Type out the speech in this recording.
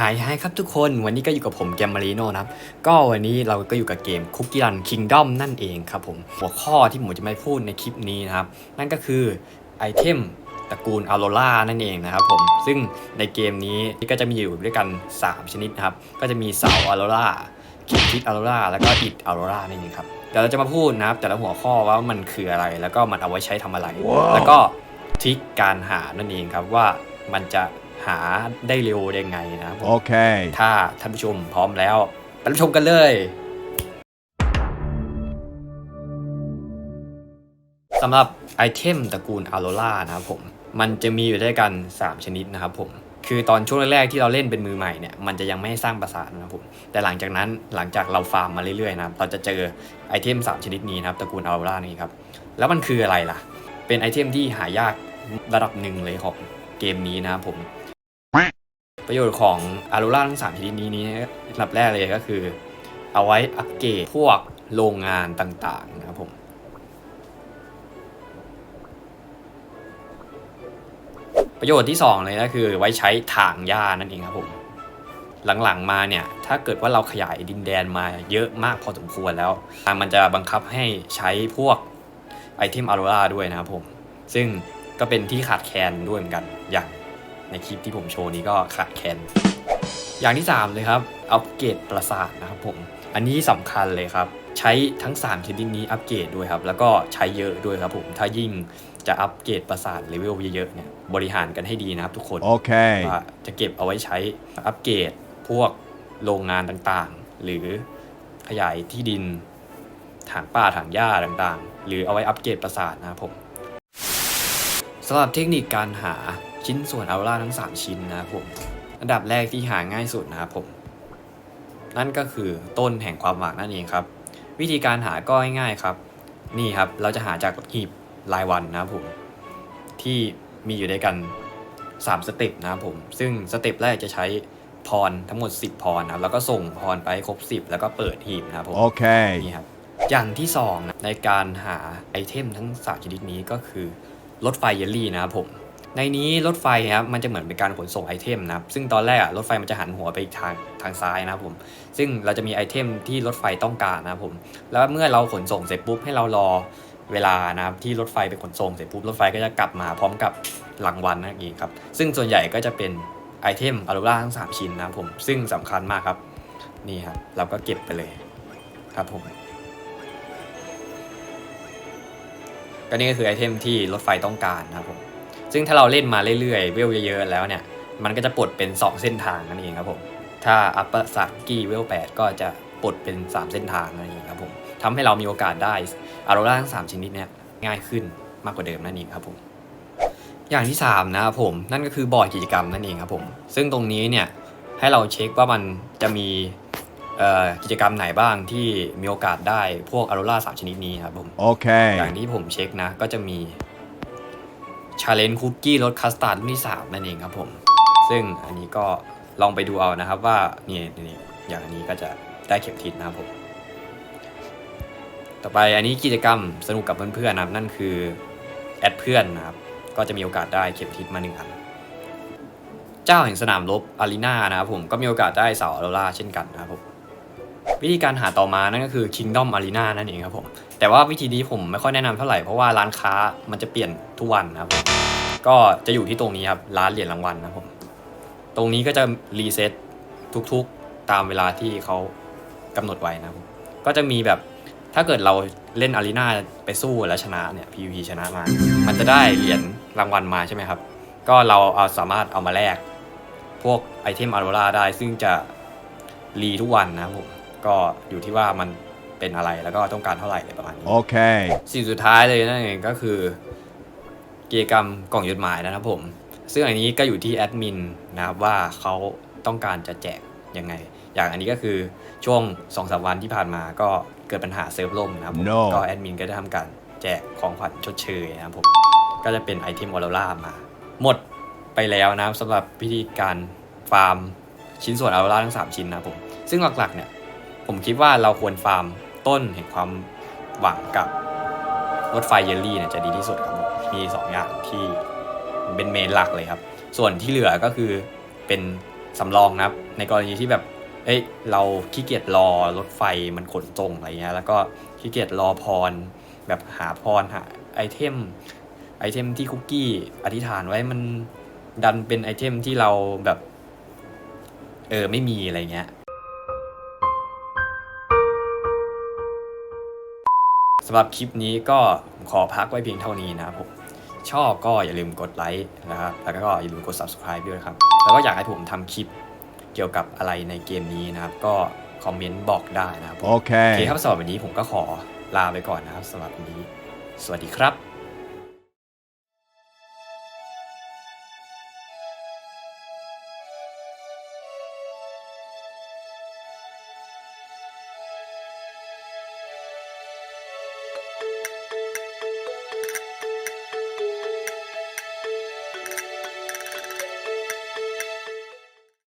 หายหายครับทุกคนวันนี้ก็อยู่กับผมแกมมารีโนนะครับ ก็วันนี้เราก็อยู่กับเกม Cookie Run Kingdom นั่นเองครับผม หัวข้อที่ผมจะมาพูดในคลิปนี้นะครับ นั่นก็คือไอเทมตระกูลอ r โ r ล่านั่นเองนะครับผม ซึ่งในเกมนี้ก็จะมีอยู่ด้วยกัน 3 ชนิดนะครับ ก็จะมีเสาอ r โ r ล่าคิดทิกอ r โ r ล่าแล้วก็อิดอ r โ r ล่านั่นเองครับเดี๋ยวเราจะมาพูดนะครับ แต่ละหัวข้อว่ามันคืออะไรแล้วก็มันเอาไว้ใช้ทำอะไร แล้วก็ทริคการหานั่นเองครับว่ามันจะ หาได้เร็วยังไงนะครับผม Okay. ถ้าท่านผู้ชมพร้อมแล้วไปรับชมกันเลยสำหรับไอเทมตระกูลอ r โ r ล่านะครับผม มันจะมีอยู่ด้วยกัน 3 ชนิดนะครับผม คือตอนช่วงแรกๆที่เราเล่นเป็นมือใหม่เนี่ย มันจะยังไม่ให้สร้างปราสาทนะครับผม แต่หลังจากนั้นหลังจากเราฟาร์มมาเรื่อยๆนะครับ เราจะเจอไอเทม 3 ชนิดนี้นะครับตระกูลอ r โ r ล่านี่ครับ แล้วมันคืออะไรล่ะ เป็นไอเทมที่หายากระดับหนึ่งเลยของเกมนี้นะครับผม ประโยชน์ของอารูล่าทั้งสามชนิดนี้นี้ลำดับแรกเลยก็คือ เอาไว้อัปเกรดพวกโรงงานต่างๆนะครับผมประโยชน์ที่ 2 เลยก็คือไว้ใช้ถางหญ้านั่นเองครับผม หลังๆมาเนี่ย ถ้าเกิดว่าเราขยายดินแดนมาเยอะมากพอสมควรแล้ว มันจะบังคับให้ใช้พวกไอเทมอารูลาด้วยนะครับผม ซึ่งก็เป็นที่ขาดแคลนด้วยเหมือนกันอย่าง ในคลิปที่ผมโชว์นี้ก็ขาดแคลนอย่างที่ 3 เลยครับ อัปเกรดปราสาทนะครับผม อันนี้สำคัญเลยครับ ใช้ทั้ง 3 ชนิดนี้อัปเกรดด้วยครับ แล้วก็ใช้เยอะด้วยครับผม ถ้ายิ่งจะอัปเกรดปราสาทเลเวลเยอะๆเนี่ย บริหารกันให้ดีนะครับทุกคน Okay. ว่าจะเก็บเอาไว้ใช้อัปเกรดพวกโรงงานต่างๆ หรือขยายที่ดินถางป่าถางหญ้าต่างๆ หรือเอาไว้อัปเกรดปราสาทนะครับผมสำหรับเทคนิคการหา ชิ้นส่วนอัลล่าทั้ง 3 ชิ้นนะครับผม อันดับแรกที่หาง่ายสุดนะครับผม นั่นก็คือต้นแห่งความหวังนั่นเองครับ วิธีการหาก็ง่ายๆครับ นี่ครับเราจะหาจากหีบรายวันนะครับผม ที่มีอยู่ด้วยกัน 3 สเต็ปนะครับผม ซึ่งสเต็ปแรกจะใช้พรทั้งหมด 10 พรนะครับ แล้วก็ส่งพรไปให้ครบ 10 แล้วก็เปิดหีบนะครับผม Okay. นี่ครับ อย่างที่สองนะในการหาไอเทมทั้งสามชนิดนี้ก็คือรถไฟเยลลี่นะครับผม ในนี้รถไฟครับมันจะเหมือนเป็นการขนส่งไอเทมนะครับซึ่งตอนแรกอะรถไฟมันจะหันหัวไปทางทางซ้ายนะครับผม ซึ่งเราจะมีไอเทมที่รถไฟต้องการนะครับผม แล้วเมื่อเราขนส่งเสร็จปุ๊บให้เรารอเวลานะครับที่รถไฟไปขนส่งเสร็จปุ๊บรถไฟก็จะกลับมาพร้อมกับรางวัลนั่นเองครับซึ่งส่วนใหญ่ก็จะเป็นไอเทมอารูล่าทั้ง 3 ชิ้นนะครับผมซึ่งสำคัญมากครับนี่ครับเราก็เก็บไปเลยครับผมก็นี่ก็คือไอเทมที่รถไฟต้องการนะครับผม ซึ่งถ้าเราเล่นมาเรื่อยๆเวลเยอะๆแล้วเนี่ย มันก็จะปลดเป็น 2 เส้นทางนั่นเองครับผม ถ้าอัปเปอร์สักกี้เวล8ก็จะปลดเป็น 3 เส้นทางนั่นเองครับผมทำให้เรามีโอกาสได้อ r โร r ่าทั้ง3ชนิดเนี่ยง่ายขึ้นมากกว่าเดิมนั่นเองครับผมอย่างที่ 3 นะครับผมนั่นก็คือบอร์ดกิจกรรมนั่นเองครับผม ซึ่งตรงนี้เนี่ยให้เราเช็คว่ามันจะมีเอ่อกิจกรรมไหนบ้างที่มีโอกาสได้พวกอ r โร r ่าสามชนิดนี้ครับผมอย่าง Okay. ที่ผมเช็คนะก็จะมี Challenge Cookie รสคัสตาร์ดรุ่นที่3นั่นเองครับผม ซึ่งอันนี้ก็ลองไปดูเอานะครับว่านี่นี่อย่างอันนี้ก็จะได้เข็มทิศนะครับผม ต่อไปอันนี้กิจกรรมสนุกกับเพื่อนๆนะครับ นั่นคือแอดเพื่อนนะครับ ก็จะมีโอกาสได้เข็มทิศมาหนึ่งอัน เจ้าแห่งสนามรบอารีนานะครับผมก็มีโอกาสได้เสาออโรราเช่นกันนะครับผม วิธีการหาต่อมานั่นก็คือ Kingdom Arena นั่นเองครับผม แต่ว่าวิธีนี้ผมไม่ค่อยแนะนำเท่าไหร่เพราะว่าร้านค้ามันจะเปลี่ยนทุกวันนะครับก็จะอยู่ที่ตรงนี้ครับร้านเหรียญรางวัลนะครับผมตรงนี้ก็จะรีเซ็ตทุกๆตามเวลาที่เขากำหนดไว้นะครับก็จะมีแบบถ้าเกิดเราเล่นอารีนาไปสู้แล้วชนะเนี่ย PVP ชนะมา มันจะได้เหรียญรางวัลมาใช่ไหมครับ ก็เราเอาสามารถเอามาแลกพวกไอเทมอาร์โรราได้ซึ่งจะรีทุกวันนะครับผม ก็อยู่ที่ว่ามันเป็นอะไรแล้วก็ต้องการเท่าไหร่อะไรประมาณนี้ Okay. สิ่งสุดท้ายเลยนั่นเองก็คือกิจกรรมกล่องจดหมายนะครับผม ซึ่งอันนี้ก็อยู่ที่แอดมินนะครับว่าเขาต้องการจะแจกยังไง อย่างอันนี้ก็คือช่วง2อสวันที่ผ่านมาก็เกิดปัญหาเซิร์ฟล่มนะครับผม No ก็แอดมินก็ได้ทำการแจกของขวัญชดเชยนะครับผม ก็จะเป็นไอเทมออโรรามา หมดไปแล้วนะครับสำหรับวิธีการฟาร์มชิ้นส่วนออโรราทั้ง 3 ชิ้นนะครับผม ซึ่งหลักๆเนี่ย ผมคิดว่าเราควรฟาร์มต้นแห่งความหวังกับรถไฟเยลลี่เนี่ยจะดีที่สุดครับมี2อย่างที่เป็นเมนหลักเลยครับ ส่วนที่เหลือก็คือเป็นสำรองนะครับ ในกรณีที่แบบเอ้ยเราขี้เกียจรอรถไฟมันขนส่งอะไรเงี้ยแล้วก็ขี้เกียจรอพร แบบหาพรหาไอเทมไอเทมที่คุกกี้อธิษฐานไว้มันดันเป็นไอเทมที่เราแบบเออไม่มีอะไรเงี้ย สำหรับคลิปนี้ก็ขอพักไว้เพียงเท่านี้นะครับผมชอบก็อย่าลืมกดไลค์นะครับแล้วก็อย่าลืมกด subscribe ด้วยครับ แล้วก็อยากให้ผมทำคลิปเกี่ยวกับอะไรในเกมนี้นะครับ ก็คอมเมนต์บอกได้นะครับผมโอเค Okay. ครับสำหรับวันนี้ผมก็ขอลาไปก่อนนะครับสำหรับวันนี้ สวัสดีครับ